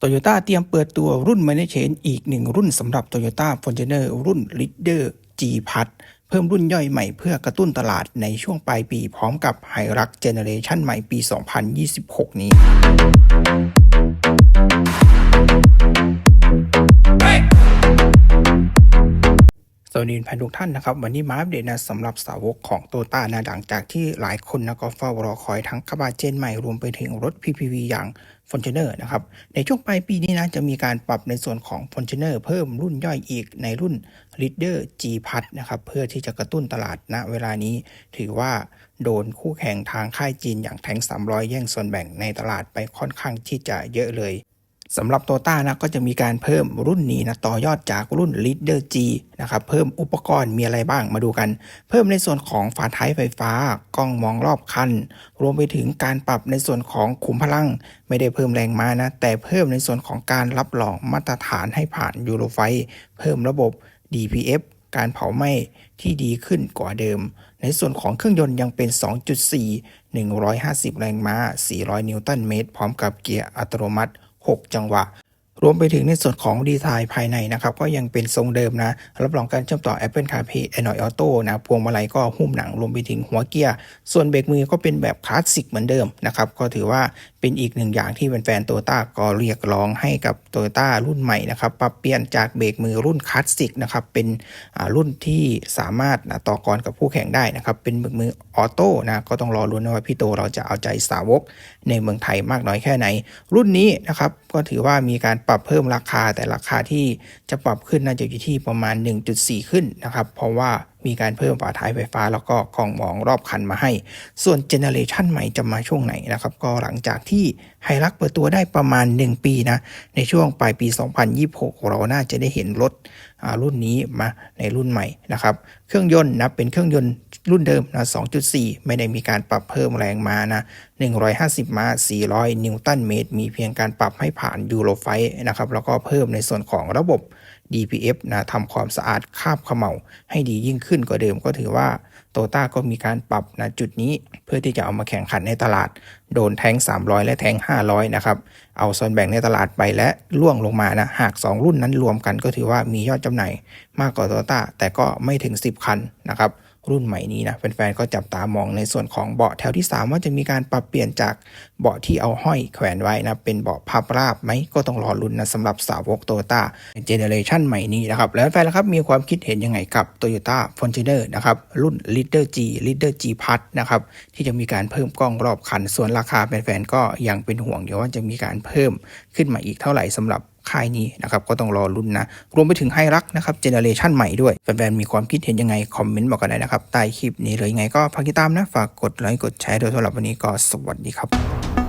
โตโยต้าเตรียมเปิดตัวรุ่น m a n a g e อีกหนึ่งรุ่นสำหรับ Toyota Fortuner รุ่น Leader G p a s เพิ่มรุ่นย่อยใหม่เพื่อกระตุ้นตลาดในช่วงปลายปีพร้อมกับไฮรักเจเนเรชันใหม่ปี 2026 นี้ สวัสดีพันทุกท่านนะครับ วันนี้มาอัปเดตนะสำหรับสาวกของโตต้านะหลังจากที่หลายคนนะก็เฝ้ารอคอยทั้งกระบะเจนใหม่รวมไปถึงรถ PPV อย่าง f o r t u n e r นะครับในช่วงปลายปีนี้นะจะมีการปรับในส่วนของ f o r t u n e r เพิ่มรุ่นย่อยอีกในรุ่น Leader G p a s นะครับเพื่อที่จะกระตุ้นตลาดณเวลานี้ ถือว่าโดนคู่แข่งทางค่ายจีนอย่างแทง300 แย่งส่วนแบ่งในตลาดไปค่อนข้างที่จะเยอะเลย สำหรับโตต้านะก็จะมีการเพิ่มรุ่นนี้นะต่อยอดจากรุ่น Leader G นะครับเพิ่มอุปกรณ์มีอะไรบ้างมาดูกัน เพิ่มในส่วนของฝาท้ายไฟฟ้ากล้องมองรอบคัน รวมไปถึงการปรับในส่วนของขุมพลัง ไม่ได้เพิ่มแรงม้านะ แต่เพิ่มในส่วนของการรับรองมาตรฐานให้ผ่านยูโรไฟเพิ่มระบบ DPF การเผาไหม้ที่ดีขึ้นกว่าเดิม ในส่วนของเครื่องยนต์ยังเป็น 2.4 150 แรงม้า 400 นิวตันเมตร พร้อมกับเกียร์อัตโนมัติ 6 จังหวะ รวมไปถึงในส่วนของดีไซน์ภายในนะครับ ก็ยังเป็นทรงเดิมนะ รับรองการเชื่อมต่อ Apple CarPlay Android Auto นะพวงมาลัยก็หุ้มหนังรวมไปถึงหัวเกียร์ ส่วนเบรกมือก็เป็นแบบคลาสสิกเหมือนเดิมนะครับ ก็ถือว่าเป็นอีกหนึ่งอย่างที่แฟนๆโตโยต้าก็เรียกร้องให้กับโตโยต้ารุ่นใหม่นะครับปรับเปลี่ยนจากเบรกมือรุ่นคลาสสิกนะครับเป็นรุ่นที่สามารถนะต่อกรกับคู่แข่งได้นะครับ เป็นเบรกมือออโต้นะก็ต้องรอรุ้นนะว่าพี่โตเราจะเอาใจสาวกในเมืองไทยมากน้อยแค่ไหน รุ่นนี้นะครับก็ถือว่ามีการปรับเพิ่มราคาแต่ราคาที่จะปรับขึ้นน่าจะอยู่ที่ประมาณ 1.4 ขึ้นนะครับ เพราะว่า มีการเพิ่มฝาท้ายไฟฟ้า แล้วก็กล้องมองรอบคันมาให้ ส่วนเจเนเรชันใหม่จะมาช่วงไหนนะครับ ก็หลังจากที่ไฮรักเปิดตัวได้ประมาณ 1 ปีนะ ในช่วงปลายปี 2026 เราน่าจะได้เห็นรถรุ่นนี้มาในรุ่นใหม่นะครับ เครื่องยนต์นะเป็นเครื่องยนต์รุ่นเดิมนะ 2.4 ไม่ได้มีการปรับเพิ่มแรงมานะ 150 ม้า 400 นิวตันเมตร มีเพียงการปรับให้ผ่านยูโรไฟนะครับ แล้วก็เพิ่มในส่วนของระบบ DPF นะทำความสะอาดคาบเขม่าให้ดียิ่งขึ้นกว่าเดิมก็ถือว่าโตต้าก็มีการปรับนะจุดนี้เพื่อที่จะเอามาแข่งขันในตลาด โดนแทง 300 และแทง 500 นะครับ เอาส่วนแบ่งในตลาดไปและล่วงลงมานะ หาก 2 รุ่นนั้นรวมกันก็ถือว่ามียอดจำหน่ายมากกว่าโตต้าแต่ก็ไม่ถึง 10 คันนะครับ รุ่นใหม่นี้นะแฟนๆก็จับตามองในส่วนของเบาะแถวที่ 3 ว่าจะมีการปรับเปลี่ยนจากเบาะที่เอาห้อยแขวนไว้นะเป็นเบาะพับราบไหมก็ต้องรอลุ้นนะสำหรับสาวกโตโยต้าเจเนเรชันใหม่นี้นะครับแล้วแฟนๆล่ะครับมีความคิดเห็นยังไงกับ Toyota f o r t u n e r นะครับรุ่น Leader G Leader G Plus นะครับที่จะมีการเพิ่มกล้องรอบคัน ส่วนราคาแฟนๆก็ยังเป็นห่วงเดี๋ยวว่าจะมีการเพิ่มขึ้นมาอีกเท่าไหร่สำหรับ ค่ายนี้นะครับก็ต้องรอรุ่นนะ รวมไปถึงไฮรักนะครับเจเนเรชันใหม่ด้วยแฟนๆมีความคิดเห็นยังไง คอมเมนต์บอกกันได้นะครับใต้คลิปนี้เลยยังไงก็ฝากติดตามนะ ฝากกดไลค์กดแชร์โดยสำหรับวันนี้ก็สวัสดีครับ